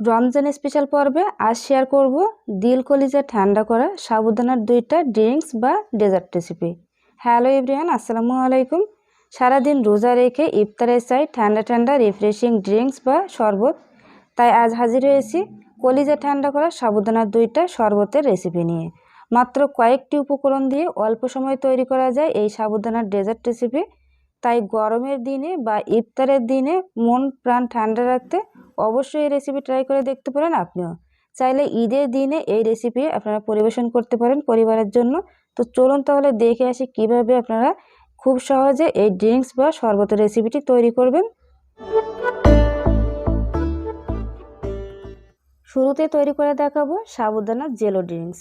Ramzan special পর্বে আজ share করব দিল কলিজা ঠান্ডা করা সাবুদানার দুইটা ড্রিঙ্কস বা ডেজার্ট রেসিপি হ্যালো এভরিওয়ান আসসালামু আলাইকুম। সারাদিন রোজা রেখে ইফতারের চাই ঠান্ডা ঠান্ডা রিফ্রেশিং ড্রিঙ্কস বা শরবত। তাই আজ হাজির হয়েছি কলিজা ঠান্ডা করা সাবুদানার দুইটা শরবতের রেসিপি নিয়ে। মাত্র কয়েকটি উপকরণ দিয়ে অল্প সময় তৈরি করা যায় এই সাবুদানার ডেজার্ট রেসিপি তাই গরমের দিনে বা ইফতারের দিনে মন, প্রাণ ঠান্ডা রাখতে অবশ্যই এই রেসিপি ট্রাই করে দেখতে পারেন আপনিও। চাইলে ঈদের দিনে এই রেসিপি আপনারা পরিবেশন করতে পারেন পরিবারের জন্য। তো চলুন তাহলে দেখে আসি কীভাবে আপনারা খুব সহজে এই ড্রিঙ্কস বা শরবতের রেসিপিটি তৈরি করবেন। শুরুতে তৈরি করে দেখাবো সাবুদানা জেলো ড্রিঙ্কস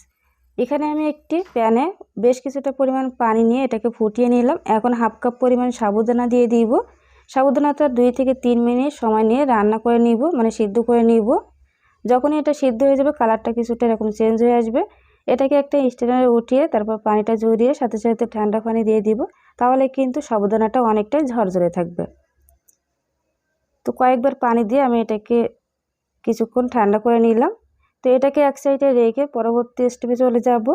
এখানে আমি একটি প্যানে বেশ কিছুটা পরিমাণ পানি নিয়ে এটাকে ফুটিয়ে নিলাম। এখন হাফ কাপ পরিমাণ সাবুদানা দিয়ে দিব। সাবুদানাটা দুই থেকে তিন মিনিট সময় নিয়ে রান্না করে নিব মানে সিদ্ধ করে নিব। যখনই এটা সিদ্ধ হয়ে যাবে, কালারটা কিছুটা এরকম চেঞ্জ হয়ে আসবে। এটাকে একটা স্ট্যান্ডারে উঠিয়ে তারপর পানিটা ঝরিয়ে সাথে সাথে ঠান্ডা পানি দিয়ে দিব। তাহলে কিন্তু সাবুদানাটা অনেকটাই ঝরঝরে থাকবে। তো কয়েকবার পানি দিয়ে আমি এটাকে কিছুক্ষণ ঠান্ডা করে নিলাম। তো এটাকে এক সাইডে রেখে পরবর্তী স্টেপে চলে যাব।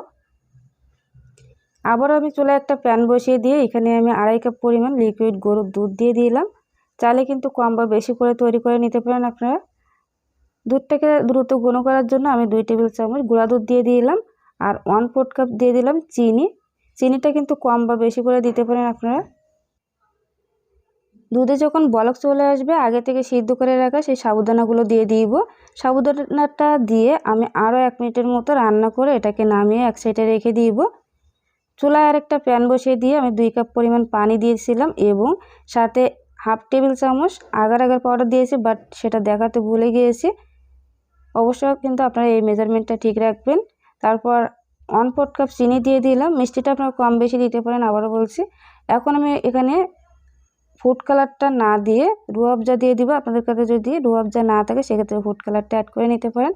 আবারও আমি চলে একটা প্যান বসিয়ে দিয়ে এখানে আমি আড়াই কাপ পরিমাণ লিকুইড গরুর দুধ দিয়ে দিলাম। চালে কিন্তু কম বা বেশি করে তৈরি করে নিতে পারেন আপনারা। দুধটাকে দ্রুত ঘন করার জন্য আমি দুই টেবিল চামচ গুঁড়া দুধ দিয়ে দিলাম আর ওয়ান ফোর্থ কাপ দিয়ে দিলাম চিনি। চিনিটা কিন্তু কম বা বেশি করে দিতে পারেন আপনারা। দুধে যখন বলক চলে আসবে, আগে থেকে সিদ্ধ করে রাখা সেই সাবুদানাগুলো দিয়ে দিব। সাবুদানাটা দিয়ে আমি আরও এক মিনিটের মতো রান্না করে এটাকে নামিয়ে এক সাইডে রেখে দিব। চুলায় আরেকটা প্যান বসিয়ে দিয়ে আমি দুই কাপ পরিমাণ পানি দিয়েছিলাম এবং সাথে হাফ টেবিল চামচ আগার আগার পাউডার দিয়েছি, বাট সেটা দেখাতে ভুলে গিয়েছি। অবশ্যই কিন্তু আপনারা এই মেজারমেন্টটা ঠিক রাখবেন। তারপর ওয়ান ফোর্থ কাপ চিনি দিয়ে দিলাম। মিষ্টিটা আপনারা কম বেশি দিতে পারেন, আবারও বলছি। এখন আমি এখানে ফুড কালারটা না দিয়ে রুয়াবজা দিয়ে দিব। আপনাদের কাছে যদি রুয়াবজা না থাকে, সেক্ষেত্রে ফুড কালারটা অ্যাড করে নিতে পারেন।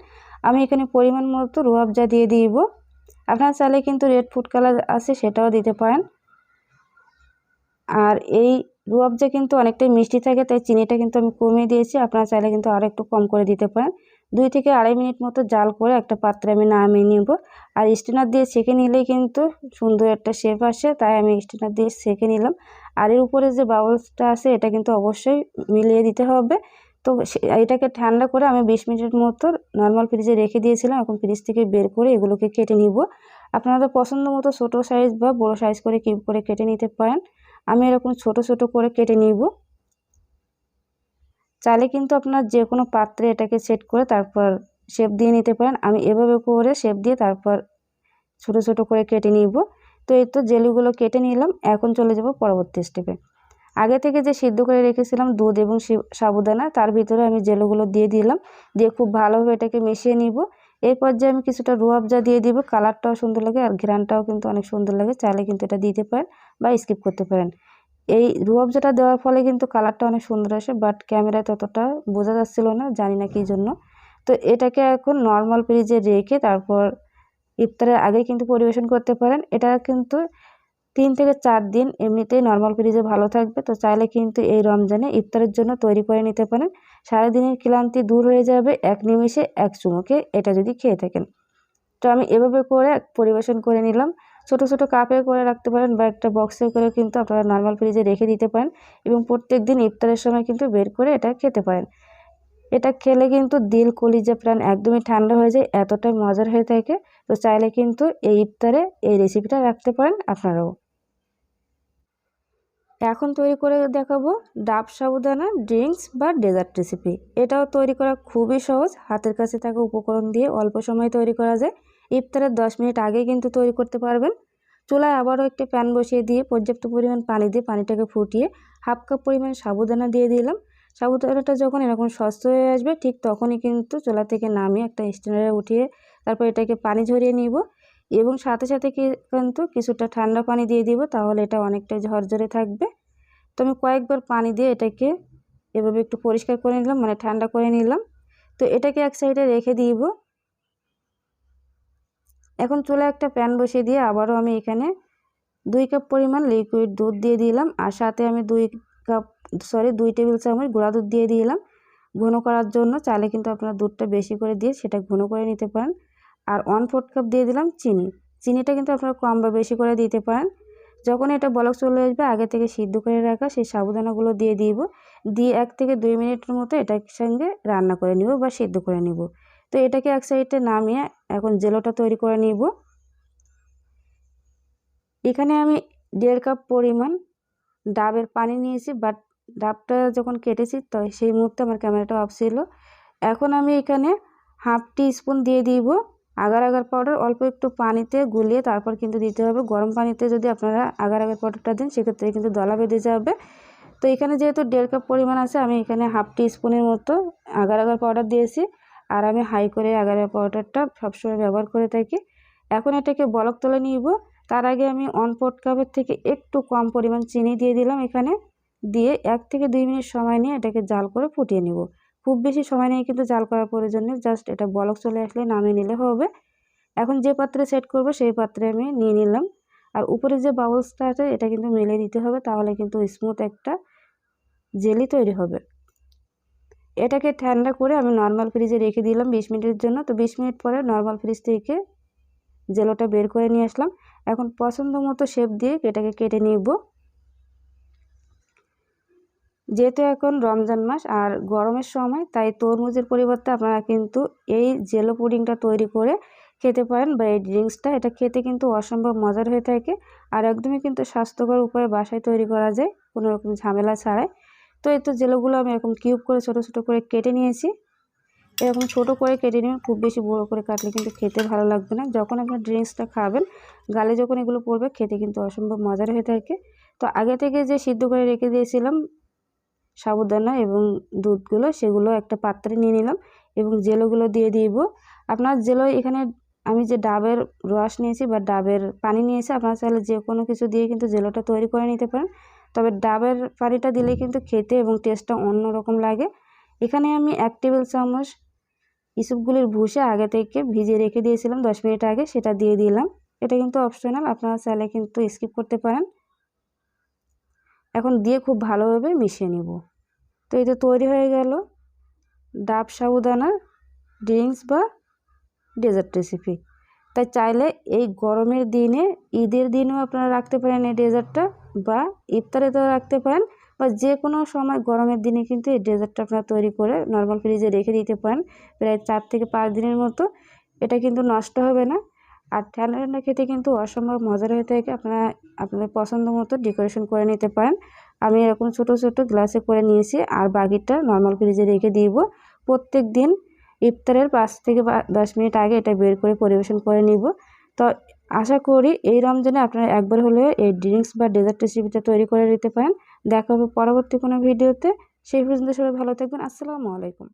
আমি এখানে পরিমাণ মতো রুয়াবজা দিয়ে দিব। আপনারা চাইলে কিন্তু রেড ফুড কালার আছে সেটাও দিতে পারেন। আর এই রুয়াবজা কিন্তু অনেকটাই মিষ্টি থাকে, তাই চিনিটা কিন্তু আমি কমিয়ে দিয়েছি। আপনারা চাইলে কিন্তু আরও একটু কম করে দিতে পারেন। দুই থেকে আড়াই মিনিট মতো জাল করে একটা পাত্রে আমি নামিয়ে নিব। আর স্টিনার দিয়ে সেঁকে নিলেই কিন্তু সুন্দর একটা শেপ আসে, তাই আমি স্টিনার দিয়ে সেঁকে নিলাম। আর এর উপরে যে বাবলসটা আছে, এটা কিন্তু অবশ্যই মিলিয়ে দিতে হবে। তো এটাকে ঠান্ডা করে আমি বিশ মিনিটের মতো নর্মাল ফ্রিজে রেখে দিয়েছিলাম। এখন ফ্রিজ থেকে বের করে এগুলোকে কেটে নিব। আপনাদের পছন্দ মতো ছোটো সাইজ বা বড় সাইজ করে কিউব করে কেটে নিতে পারেন। আমি এরকম ছোট ছোট করে কেটে নিব। চাইলে কিন্তু আপনার যে কোনো পাত্রে এটাকে সেট করে তারপর শেপ দিয়ে নিতে পারেন। আমি এভাবে করে শেপ দিয়ে তারপর ছোট ছোট করে কেটে নিব। তো এই তো জেলিগুলো কেটে নিলাম। এখন চলে যাব পরবর্তী স্টেপে আগে থেকে যে সিদ্ধ করে রেখেছিলাম দুধ এবং সাবুদানা, তার ভিতরে আমি জেলোগুলো দিয়ে দিলাম। দিয়ে খুব ভালোভাবে এটাকে মিশিয়ে নিব। এই পর্যায়ে আমি কিছুটা রুয়াবজা দিয়ে দিব কালারটাও সুন্দর লাগে আর ঘ্রানটাও কিন্তু অনেক সুন্দর লাগে। চাইলে কিন্তু এটা দিতে পারেন বা স্কিপ করতে পারেন। এই রুয়াবজাটা দেওয়ার ফলে কিন্তু কালারটা অনেক সুন্দর আসে বাট ক্যামেরায় ততটা বোঝা যাচ্ছিল না, জানি না কী জন্য। তো এটাকে এখন নর্মাল ফ্রিজে রেখে তারপর ইফতারের আগে কিন্তু পরিবেশন করতে পারেন। এটা কিন্তু তিন থেকে চার দিন এমনিতেই নর্মাল ফ্রিজে ভালো থাকবে। তো চাইলে কিন্তু এই রমজানে ইফতারের জন্য তৈরি করে নিতে পারেন। সারাদিনের ক্লান্তি দূর হয়ে যাবে, এক নিমিষে, এক চুমুকে, এটা যদি খেয়ে থাকেন। তো আমি এভাবে করে পরিবেশন করে নিলাম। ছোট ছোট কাপে করে রাখতে পারেন বা একটা বক্সে করে কিন্তু আপনারা নর্মাল ফ্রিজে রেখে দিতে পারেন এবং প্রত্যেক দিন ইফতারের সময় কিন্তু বের করে এটা খেতে পারেন। এটা খেলে কিন্তু দিল কলিজা প্রাণ একদমই ঠান্ডা হয়ে যায় এতটাই মজার হয়ে থাকে। তো চাইলে কিন্তু এই ইফতারে এই রেসিপিটা রাখতে পারেন আপনারাও। এখন তৈরি করে দেখাবো ডাব সাবুদানা ড্রিঙ্কস বা ডেজার্ট রেসিপি এটাও তৈরি করা খুবই সহজ, হাতের কাছে থাকা উপকরণ দিয়ে অল্প সময় তৈরি করা যায়। ইফতারের দশ মিনিট আগে কিন্তু তৈরি করতে পারবেন। চুলায় আবারও একটি প্যান বসিয়ে দিয়ে পর্যাপ্ত পরিমাণ পানি দিয়ে পানিটাকে ফুটিয়ে হাফ কাপ পরিমাণ সাবুদানা দিয়ে দিলাম। সাবুদানাটা যখন এরকম সস্ত হয়ে আসবে, ঠিক তখনই কিন্তু চুলা থেকে নামিয়ে একটা স্ট্যান্ডারে উঠিয়ে তারপর এটাকে পানি ঝরিয়ে নিব এবং সাথে সাথে কিন্তু কিছুটা ঠান্ডা পানি দিয়ে দিব, তাহলে এটা অনেকটা ঝরঝরে থাকবে। তো আমি কয়েকবার পানি দিয়ে এটাকে এভাবে একটু পরিষ্কার করে নিলাম মানে ঠান্ডা করে নিলাম। তো এটাকে এক সাইডে রেখে দিব। এখন চুলে একটা প্যান বসিয়ে দিয়ে আবারও আমি এখানে দুই কাপ পরিমাণ লিকুইড দুধ দিয়ে দিলাম আর সাথে আমি দুই কাপ সরি দুই টেবিল চামচ গুঁড়া দুধ দিয়ে দিলাম। ঘন করার জন্য চালে কিন্তু আপনার দুধটা বেশি করে দিয়ে সেটা ঘন করে নিতে পারেন। আর ওয়ান ফোর্থ কাপ দিয়ে দিলাম চিনি। চিনিটা কিন্তু আপনারা কম বা বেশি করে দিতে পারেন। যখন এটা বলক চলে আসবে, আগে থেকে সিদ্ধ করে রাখা সেই সাবুদানাগুলো দিয়ে দিব। দিয়ে এক থেকে দুই মিনিটের মতো এটার সঙ্গে রান্না করে নিব বা সিদ্ধ করে নিব। তো এটাকে এক সাইডে নামিয়ে এখন জেলোটা তৈরি করে নিব। এখানে আমি দেড় কাপ পরিমাণ ডাবের পানি নিয়েছি বাট ডাবটা যখন কেটেছি তো সেই মুহূর্তে আমার ক্যামেরাটা অফ ছিল। এখন আমি এখানে হাফ টি স্পুন দিয়ে দিব আগার আগার পাউডার, অল্প একটু পানিতে গুলিয়ে তারপর কিন্তু দিতে হবে। গরম পানিতে যদি আপনারা আগার আগার পাউডারটা দেন, সেক্ষেত্রে কিন্তু দলা বেঁধে যাবে। তো এখানে যেহেতু দেড় কাপ পরিমাণ আছে, আমি এখানে হাফ টি স্পুনের মতো আগার আগার পাউডার দিয়েছি। আর আমি হাই করে আগার পাউডারটা সবসময় ব্যবহার করে থাকি। এখন এটাকে বলক তুলে নিব। তার আগে আমি অন পোট কাপের থেকে একটু কম পরিমাণ চিনি দিয়ে দিলাম এখানে। দিয়ে এক থেকে দুই মিনিট সময় নিয়ে এটাকে জাল করে ফুটিয়ে নিব। খুব বেশি সময় নিয়ে কিন্তু জাল করার প্রয়োজন নেই জাস্ট এটা বলক চলে আসলে নামিয়ে নিলে হবে। এখন যে পাত্রে সেট করব সেই পাত্রে আমি নিয়ে নিলাম। আর উপরে যে বাবলসটা আছে, এটা কিন্তু মেলে দিতে হবে, তাহলে কিন্তু স্মুথ একটা জেলি তৈরি হবে। এটাকে ঠান্ডা করে আমি নর্মাল ফ্রিজে রেখে দিলাম বিশ মিনিটের জন্য। তো বিশ মিনিট পরে নর্মাল ফ্রিজ থেকে জেলোটা বের করে নিয়ে আসলাম। এখন পছন্দ মতো শেপ দিয়ে এটাকে কেটে নিব। যেহেতু এখন রমজান মাস আর গরমের সময়, তাই তরমুজের পরিবর্তে আপনারা কিন্তু এই জেলো পুডিংটা তৈরি করে খেতে পারেন বা এই ড্রিঙ্কসটা এটা খেতে কিন্তু অসম্ভব মজার হয়ে থাকে আর একদমই কিন্তু স্বাস্থ্যকর উপায়ে বাসায় তৈরি করা যায়, কোনো রকম ঝামেলা ছাড়াই। তো এই তো জেলোগুলো আমি এরকম কিউব করে ছোটো ছোটো করে কেটে নিয়েছি। এরকম ছোটো করে কেটে নেবেন খুব বেশি বড়ো করে কাটলে কিন্তু খেতে ভালো লাগবে না। যখন আপনার ড্রিঙ্কসটা খাবেন, গালে যখন এগুলো পড়বে, খেতে কিন্তু অসম্ভব মজার হয়ে থাকে। তো আগে থেকে যে সিদ্ধ করে রেখে দিয়েছিলাম সাবুদানা এবং দুধগুলো, সেগুলো একটা পাত্রে নিয়ে নিলাম এবং জেলোগুলো দিয়ে দিব। আপনার জেলো এখানে আমি যে ডাবের রস নিয়েছি বা ডাবের পানি নিয়েছি, আপনারা চাইলে যে কোনো কিছু দিয়ে কিন্তু জেলোটা তৈরি করে নিতে পারেন। তবে ডাবের পানিটা দিলে কিন্তু খেতে এবং টেস্টটা অন্যরকম লাগে। এখানে আমি এক টেবিল চামচ ইসুপগুলির ভুষে আগে থেকে ভিজিয়ে রেখে দিয়েছিলাম, দশ মিনিট আগে সেটা দিয়ে দিলাম। এটা কিন্তু অপশনাল, আপনারা চাইলে কিন্তু স্কিপ করতে পারেন। এখন দিয়ে খুব ভালোভাবে মিশিয়ে নিব। তো এই তো তৈরি হয়ে গেল ডাব সাবুদানা, ড্রিঙ্কস বা ডেজার্ট রেসিপি। তাই চাইলে এই গরমের দিনে, ঈদের দিনেও আপনারা রাখতে পারেন এই ডেজার্টটা। বা ইফতারেতেও রাখতে পারেন বা যে কোনো সময় গরমের দিনে কিন্তু এই ডেজার্টটা আপনারা তৈরি করে নর্মাল ফ্রিজে রেখে দিতে পারেন। প্রায় চার থেকে পাঁচ দিনের মতো। এটা কিন্তু নষ্ট হবে না। আর ঠান্ডা ঠান্ডা খেতে কিন্তু অসম্ভব মজার হয়ে থাকে। আপনারা আপনাদের পছন্দ মতো ডেকোরেশন করে নিতে পারেন। আমি এরকম ছোট ছোট গ্লাসে করে নিয়েছি। আর বাকিটা নর্মাল ফ্রিজে রেখে দিব। প্রত্যেক দিন ইফতারের পাঁচ থেকে দশ মিনিট আগে এটা বের করে পরিবেশন করে নিব। তো আশা করি এই রমজানে আপনারা একবার হলেও এই ড্রিঙ্কস বা ডেজার্ট রেসিপিটা তৈরি করে নিতে পারেন। দেখা হবে পরবর্তী কোনো ভিডিওতে। সেই পর্যন্ত সবাই ভালো থাকবেন। আসসালামু আলাইকুম।